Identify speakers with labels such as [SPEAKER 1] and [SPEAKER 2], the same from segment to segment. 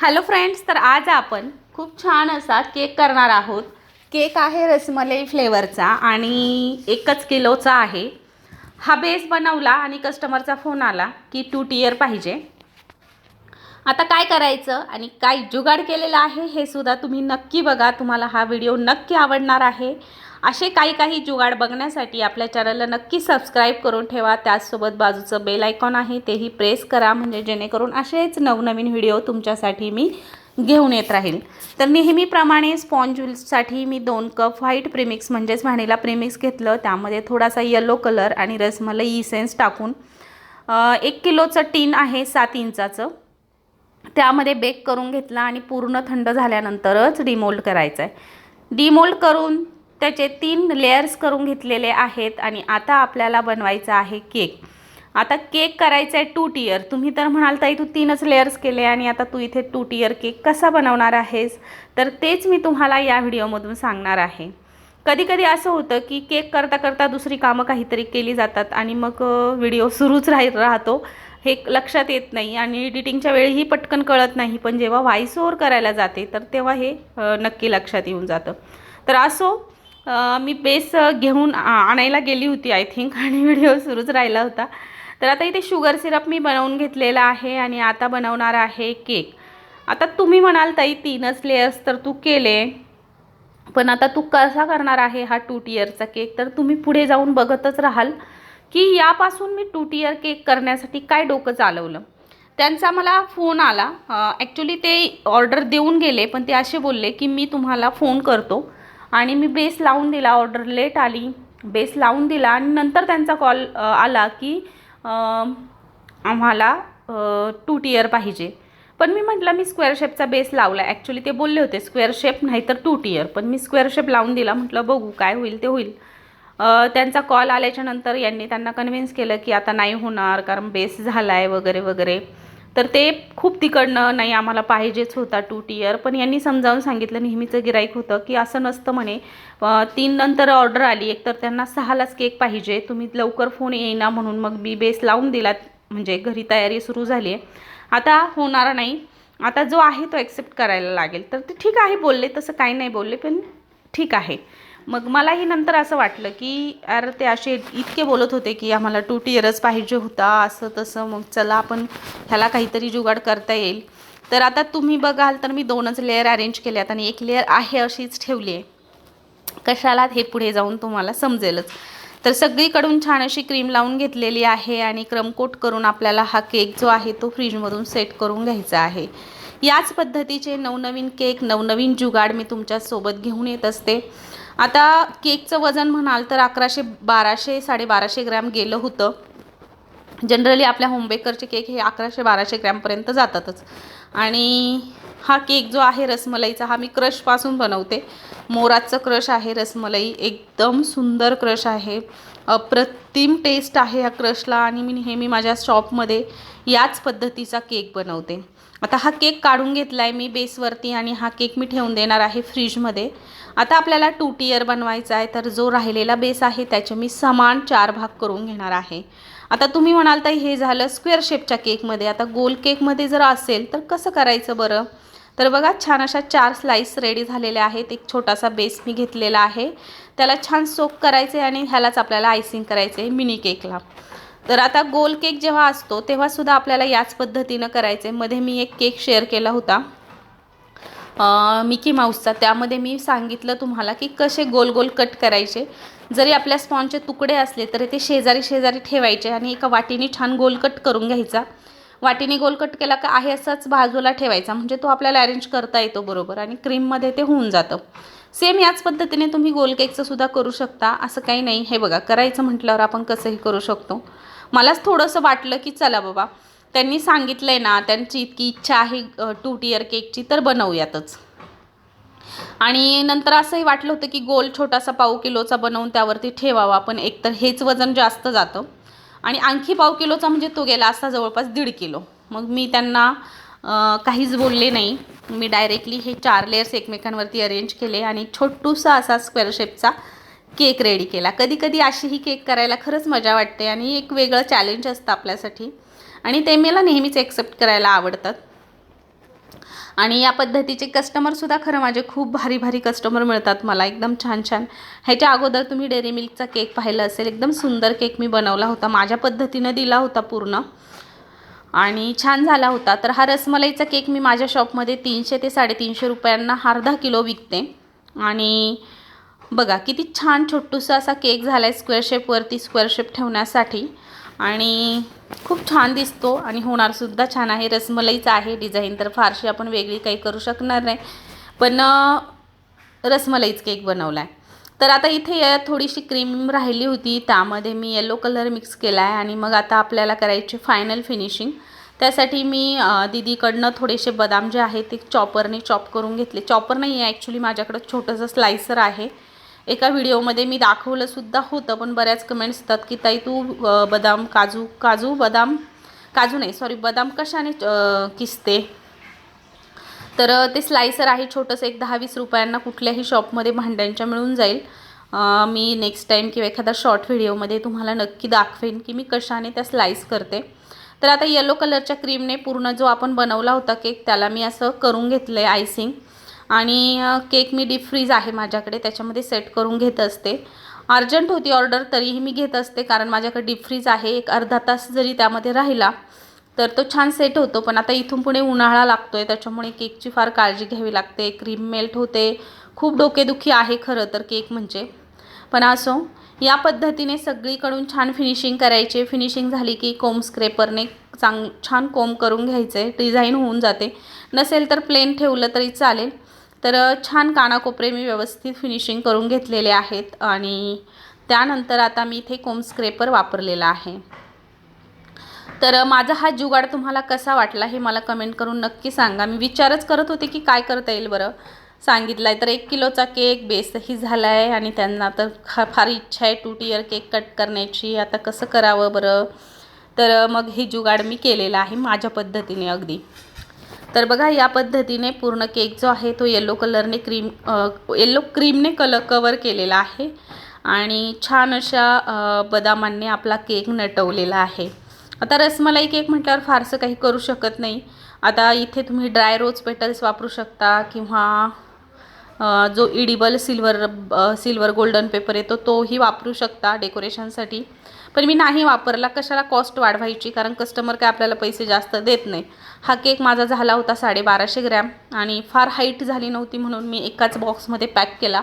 [SPEAKER 1] Hello friends तर आज आपण खूप छान असा केक करणार आहोत. केक आहे रसमलाई फ्लेवरचा आणि एकच किलोचा आहे. हा बेस बनवला आणि कस्टमरचा फोन आला की टू टियर पाहिजे. आता काय करायचं आणि काय जुगाड केलेलं आहे हे सुद्धा तुम्ही नक्की बघा. तुम्हाला हा व्हिडिओ नक्की आवडणार आहे. असे काही काही जुगाड बघण्यासाठी आपल्या चॅनलला नक्की सबस्क्राईब करून ठेवा. त्याचसोबत बाजूचं बेल आयकॉन आहे तेही प्रेस करा. म्हणजे जेणेकरून असेच नवनवीन व्हिडिओ तुमच्यासाठी मी घेऊन येत राहील. तर नेहमीप्रमाणे स्पॉन्जसाठी मी दोन कप व्हाईट प्रिमिक्स म्हणजेच व्हॅनिला प्रिमिक्स घेतलं. त्यामध्ये थोडासा येलो कलर आणि रसमलाई इसेन्स टाकून एक किलोचं टीन आहे सात इंचाचं. त्यामध्ये बेक करून घेतला आणि पूर्ण थंड झाल्यानंतरच डिमोल्ड करायचं आहे डिमोल्ड करून त्याचे तीन लेयर्स करून घेतलेले आहेत आणि आता आपल्याला बनवायचा आहे केक आता केक करायचा आहे टू टियर तुम्ही तर म्हणाल ताई तू तीनच लेयर्स केले आणि आता तू इथे टू टियर केक कसा बनवणार आहेस? तर तेच मी तुम्हाला या व्हिडिओमधून सांगणार आहे. कधी कधी असं होतं की केक करता करता दुसरी कामं काहीतरी केली जातात आणि मग व्हिडिओ सुरूच राह राहतो. हे लक्षात येत नाही आणि एडिटिंगच्या वेळीही पटकन कळत नाही. पण जेव्हा व्हॉइस ओव्हर करायला जाते तर तेव्हा हे नक्की लक्षात येऊन जातं. तर असो मी बेस घेऊन आणायला गेली होती आय थिंक आणि व्हिडिओ सुरूच राहिला होता. तर आता इथे शुगर सिरप मी बनवून घेतलेला आहे आणि आता बनवणार आहे केक. आता तुम्ही म्हणाल ताई तीनच लेयर्स तर तू केले. पण आता तू कसा करणार आहे हा टू टियरचा केक? तर तुम्ही पुढे जाऊन बघतच राहाल की यापासून मी टू टियर केक करण्यासाठी काय डोकं चालवलं. त्यांचा मला फोन आला. ॲक्च्युली ते ऑर्डर देऊन गेले पण ते असे बोलले की मी तुम्हाला फोन करतो. आणि मी बेस लावून दिला ऑर्डर लेट आली. बेस लावून दिला आणि नंतर त्यांचा कॉल आला की आम्हाला टू टियर पाहिजे. पण मी म्हटलं मी स्क्वेअर शेपचा बेस लावला ॲक्च्युली ते बोलले होते स्क्वेअर शेप नाही तर टू टियर पण मी स्क्वेअर शेप लावून दिला. म्हटलं बघू काय होईल ते होईल. त्यांचा कॉल आल्याच्यानंतर यांनी त्यांना कन्व्हिन्स केलं की आता नाही होणार कारण बेस झाला आहे वगैरे वगैरे. तर ते खूप तिकडनं नाही आम्हाला पाहिजेच होता टू टीयर पण यांनी समजावून सांगितलं नेहमीचं गिराईक होतं की असं नसतं म्हणे. तीन नंतर ऑर्डर आली एक तर त्यांना सहालाच केक पाहिजे. तुम्ही लवकर फोन येईना म्हणून मग मी बेस लावून दिलात म्हणजे घरी तयारी सुरू झाली आहे आता होणार नाही. आता जो आहे तो ॲक्सेप्ट करायला लागेल. तर ते ठीक आहे बोलले तसं काही नाही बोलले पण ठीक आहे. मग मलाही नंतर असं वाटलं की अरे ते असे इतके बोलत होते की आम्हाला टू टियरच पाहिजे होता असं तसं मग चला आपण ह्याला काहीतरी जुगाड करता येईल. तर आता तुम्ही बघाल तर मी दोनच लेअर अरेंज केल्यात आणि एक लेअर आहे अशीच ठेवली आहे. कशाला हे पुढे जाऊन तुम्हाला समजेलच. तर सगळीकडून छान अशी क्रीम लावून घेतलेली आहे आणि क्रमकोट करून आपल्याला हा केक जो आहे तो फ्रीजमधून सेट करून घ्यायचा आहे. याच पद्धतीचे नवनवीन केक नवनवीन जुगाड मी तुमच्यासोबत घेऊन येत असते. आता केकचं वजन म्हणाल तर अकराशे बाराशे साडेबाराशे ग्रॅम गेलं होतं. जनरली आपल्या होमबेकरचे केक हे अकराशे बाराशे ग्रॅमपर्यंत जातातच. आणि हा केक जो आहे रसमलाईचा हा मी क्रशपासून बनवते. मोराचं क्रश आहे रसमलाई एकदम सुंदर क्रश आहे. अप्रतिम टेस्ट आहे ह्या क्रशला आणि मी नेहमी माझ्या शॉपमध्ये याच पद्धतीचा केक बनवते. आता हा केक काढून घेतला आहे मी बेसवरती आणि हा केक मी ठेवून देणार आहे फ्रीजमध्ये आता आपल्याला टू टियर बनवायचा आहे तर जो राहिलेला बेस आहे त्याचे मी समान चार भाग करून घेणार आहे. आता तुम्ही म्हणाल तर हे झालं स्क्वेअर शेपच्या केकमध्ये आता गोल केकमध्ये जर असेल तर कसं करायचं बरं? तर बघा छान अशा चार स्लाईस रेडी झालेल्या आहेत. एक छोटासा बेस मी घेतलेला आहे. त्याला छान सोक करायचे आणि ह्यालाच आपल्याला आयसिंग करायचे मिनी केकला तर आता गोल केक जेव्हा असतो तेव्हासुद्धा आपल्याला याच पद्धतीनं करायचं आहे मध्ये मी एक केक शेअर केला होता. मिकी माऊसचा त्यामध्ये मी सांगितलं तुम्हाला की कसे गोल गोल कट करायचे. जरी आपल्या स्पॉनचे तुकडे असले तरी ते शेजारी शेजारी ठेवायचे आणि एका वाटीने छान गोल कट करून घ्यायचा. वाटीने गोल कट केला का आहे असंच बाजूला ठेवायचा. म्हणजे तो आपल्याला अरेंज करता येतो बरोबर आणि क्रीममध्ये ते होऊन जातं. सेम याच पद्धतीने तुम्ही गोल केकचं सुद्धा करू शकता. असं काही नाही. हे बघा करायचं म्हटल्यावर आपण कसंही करू शकतो. मलाच थोडंसं वाटलं की चला बाबा त्यांनी सांगितलं आहे ना त्यांची इतकी इच्छा आहे टू टीयर केकची तर बनवूयातच. आणि नंतर असंही वाटलं होतं की गोल छोटासा पाव किलोचा बनवून त्यावरती ठेवावा पण एकतर हेच वजन जास्त जातं. आणि आणखी पाव किलोचा म्हणजे तो गेला असता जवळपास दीड किलो. मग मी त्यांना काहीच बोलले नाही. मी डायरेक्टली हे चार लेयर्स एकमेकांवरती अरेंज केले आणि छोटूसा असा स्क्वेअर शेपचा केक रेडी केला. कधी कधी अशीही केक करायला खरंच मजा वाटते आणि एक वेगळं चॅलेंज असतं आपल्यासाठी. आणि ते मला नेहमीच एक्सेप्ट करायला आवडतात. आणि या पद्धतीचे कस्टमरसुद्धा खरं माझे खूप भारी भारी कस्टमर मिळतात. मला एकदम छान छान. ह्याच्या अगोदर तुम्ही डेअरी मिल्कचा केक पाहिला असेल एकदम सुंदर केक मी बनवला होता. माझ्या पद्धतीनं दिला होता पूर्ण. आणि छान झाला होता. तर हा रसमलाईचा केक मी माझ्या शॉपमध्ये तीनशे ते साडेतीनशे रुपयांना अर्धा किलो विकते. आणि बघा किती छान छोटूसा असा केक झाला आहे स्क्वेअर शेपवरती स्क्वेअर शेप ठेवण्यासाठी. आणि खूप छान दिसतो आणि होणारसुद्धा छान आहे. रसमलाईचा आहे डिझाईन तर फारशी आपण वेगळी काही करू शकणार नाही. पण रसमलाईच केक बनवला आहे तर आता इथे थोडीशी क्रीम राहिली होती त्यामध्ये मी येलो कलर मिक्स केला आहे आणि मग आता आपल्याला करायची फायनल फिनिशिंग त्यासाठी मी अ, दीदीकडनं थोडेसे बदाम जे आहे ते चॉपरने चॉप करून घेतले. चॉपर नाही आहे ॲक्च्युली माझ्याकडं छोटंसं स्लायसर आहे. एका व्हिडिओमध्ये मी दाखवलंसुद्धा होतं पण बऱ्याच कमेंट्स असतात की ताई तू बदाम काजू काजू बदाम काजू नाही सॉरी बदाम कशाने किसते? तर ते स्लायसर आहे छोटंसं एक दहा वीस रुपयांना कुठल्याही शॉपमध्ये भांड्यांच्या मिळून जाईल. मी नेक्स्ट टाईम किंवा एखादा शॉर्ट व्हिडिओमध्ये तुम्हाला नक्की दाखवेन की मी कशाने त्या स्लाईस करते. तर आता येलो कलरच्या क्रीमने पूर्ण जो आपण बनवला होता केक त्याला मी असं करून घेतलं आहे आयसिंग आणि केक मी डीप फ्रीज आहे माझ्याकडे त्याच्यामध्ये सेट करून घेत असते. अर्जंट होती ऑर्डर तरीही मी घेत असते कारण माझ्याकडे डीप फ्रीज आहे एक अर्धा तास जरी त्यामध्ये राहिला तर तो छान सेट होतो. पण आता इथून पुढे उन्हाळा लागतो आहे त्याच्यामुळे केकची फार काळजी घ्यावी लागते क्रीम मेल्ट होते. खूप डोकेदुखी आहे खरं तर केक म्हणजे. पण असो या पद्धतीने सगळीकडून छान फिनिशिंग करायचे. फिनिशिंग झाली की कोम स्क्रेपरने चांग छान कोम करून घ्यायचे डिझाईन होऊन जाते. नसेल तर प्लेन ठेवलं तरी चालेल. तर छान कानाकोपरे मी व्यवस्थित फिनिशिंग करून घेतलेले आहेत आणि त्यानंतर आता मी इथे कोम स्क्रेपर वापरलेला आहे. तर माझा हा जुगाड तुम्हाला कसा वाटला हे मला कमेंट करून नक्की सांगा. मी विचारच करत होते की काय करता येईल बरं. सांगितलं आहे तर एक किलोचा केक बेसही झाला आहे आणि त्यांना तर खा फार इच्छा आहे टू टीयर केक कट करण्याची. आता कसं करावं बरं? तर मग हे जुगाड मी केलेलं आहे माझ्या पद्धतीने अगदी. तर बघा या पद्धतीने पूर्ण केक जो आहे तो येलो कलरने क्रीम येलो क्रीमने कलर कवर केलेला आहे. आणि छान अशा बदामांनी आपला केक नटवलेला आहे. आता रसमलाई केक म्हटल्यावर फारसं काही करू शकत नाही. आता इथे तुम्ही ड्राय रोज पेटल्स वापरू शकता किंवा जो edible silver silver golden paper येतो तोही वापरू शकता डेकोरेशनसाठी पण मी नाही वापरला. कशाला कॉस्ट वाढवायची? कारण कस्टमर काय आपल्याला पैसे जास्त देत नाही. हा केक माझा झाला होता साडेबाराशे ग्रॅम आणि फार हाईट झाली नव्हती म्हणून मी एकाच बॉक्समध्ये पॅक केला.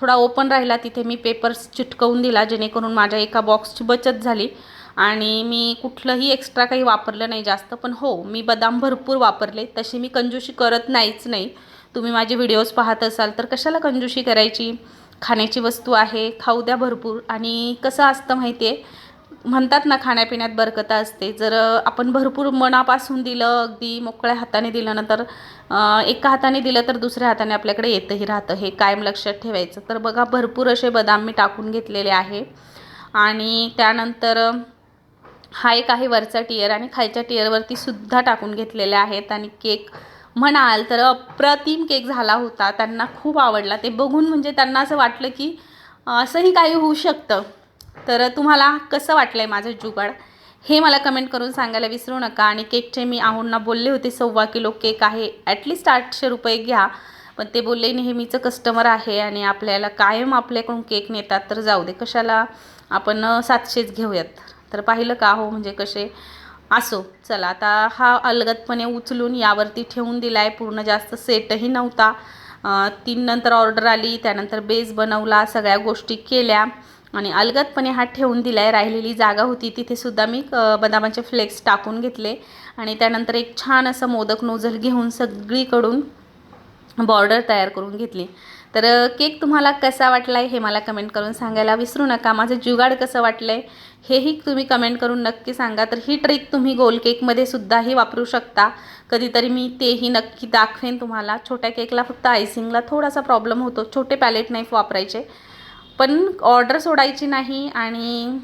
[SPEAKER 1] थोडा ओपन राहिला तिथे मी पेपर्स चिटकवून दिला जेणेकरून माझ्या एका बॉक्सची बचत झाली. आणि मी कुठलंही एक्स्ट्रा काही वापरलं नाही जास्त पण हो मी बदाम भरपूर वापरले. तशी मी कंजूशी करत नाहीच नाही. तुम्ही माझे व्हिडिओज पाहत असाल तर कशाला कंजूशी करायची? खाण्याची वस्तू आहे खाऊ द्या भरपूर. आणि कसं असतं माहिती आहे म्हणतात ना खाण्यापिण्यात बरकता असते. जर आपण भरपूर मनापासून दिलं अगदी मोकळ्या हाताने दिलं ना तर एका हाताने दिलं तर दुसऱ्या हाताने आपल्याकडे येतही राहतं. हे कायम लक्षात ठेवायचं. तर बघा भरपूर असे बदाम मी टाकून घेतलेले आहे. आणि त्यानंतर हा एक आहे वरचा टियर आणि खालच्या टियरवरती सुद्धा टाकून घेतलेले आहेत. आणि केक म्हणाल तर अप्रतिम केक झाला होता. त्यांना खूप आवडला. ते बघून म्हणजे त्यांना असं वाटलं की असंही काही होऊ शकतं. तर तुम्हाला कसं वाटलं आहे माझं जुगाड? हे मला कमेंट करून सांगायला विसरू नका. आणि केकचे मी आहूंना बोलले होते सव्वा किलो केक आहे. ॲटलिस्ट आठशे रुपये घ्या. पण ते बोलले नेहमीचं कस्टमर आहे आणि आपल्याला कायम आपल्याकडून केक नेतात. तर जाऊ दे कशाला आपण सातशेच घेऊयात. तर पाहिलं का हो म्हणजे कसे? असो चला आता हा अलगदपणे उचलून यावरती ठेवून दिला आहे पूर्ण जास्त सेटही नव्हता. तीन नंतर ऑर्डर आली त्यानंतर बेस बनवला सगळ्या गोष्टी केल्या. आणि अलगदपणे हा ठेवून दिला आहे राहिलेली जागा होती तिथेसुद्धा मी बदामाचे फ्लेक्स टाकून घेतले. आणि त्यानंतर एक छान असं मोदक नोझल घेऊन सगळीकडून बॉर्डर तयार करून घेतली. तर केक तुम्हाला कसा वाटला आहे हे मला कमेंट करून सांगायला विसरू नका. माझं जुगाड कसं वाटलं आहे हेही तुम्ही कमेंट करून नक्की सांगा. तर ही ट्रिक तुम्ही गोल केकमध्ये सुद्धाही वापरू शकता. कधीतरी मी तेही नक्की दाखवेन तुम्हाला. छोट्या केकला फक्त आयसिंगला थोडासा प्रॉब्लेम होतो. छोटे पॅलेट नाईफ वापरायचे. पण ऑर्डर सोडायची नाही आणि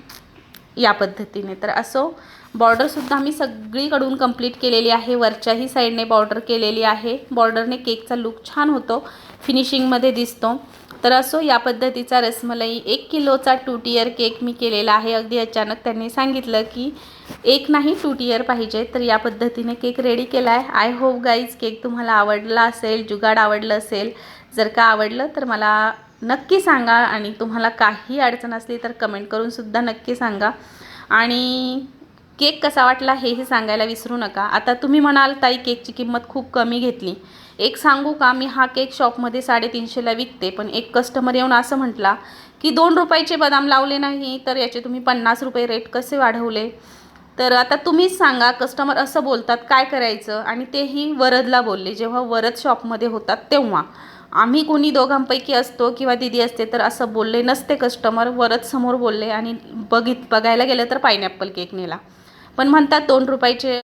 [SPEAKER 1] या पद्धतीने. तर असो बॉर्डरसुद्धा मी सगळीकडून कंप्लीट केलेली आहे. वरच्याही साईडने बॉर्डर केलेली आहे. बॉर्डरने केकचा लुक छान होतो. फिनिशिंगमध्ये दिसतो. तर असो या पद्धतीचा रसमलाई एक किलोचा टू टियर केक मी केलेला आहे. अगदी अचानक त्यांनी सांगितलं की एक नाही टू टियर पाहिजे. तर या पद्धतीने केक रेडी केला आहे आय होप गाईज केक तुम्हाला आवडला असेल जुगाड आवडलं असेल. जर का आवडलं तर मला नक्की सांगा आणि तुम्हाला काही अडचण असली तर कमेंट करून सुद्धा नक्की सांगा. आणि केक कसा वाटला हेही सांगायला विसरू नका. आता तुम्ही म्हणाल ताई केकची किंमत खूप कमी घेतली. एक सांगू का मी हा केक शॉपमध्ये साडेतीनशेला विकते पण एक कस्टमर येऊन असं म्हटला की दोन रुपयाचे बदाम लावले नाही तर याचे तुम्ही पन्नास रुपये रेट कसे वाढवले? तर आता तुम्हीच सांगा कस्टमर असं बोलतात काय करायचं? आणि तेही वरदला बोलले. जेव्हा वरद शॉपमध्ये होतात तेव्हा. आम्ही कोणी दोघांपैकी असतो किंवा दिदी असते तर असं बोलले नसते कस्टमर वरच समोर बोलले आणि बघित बघायला गेलं तर पायनॅपल केक नेला. पण म्हणतात दोन रुपयाचे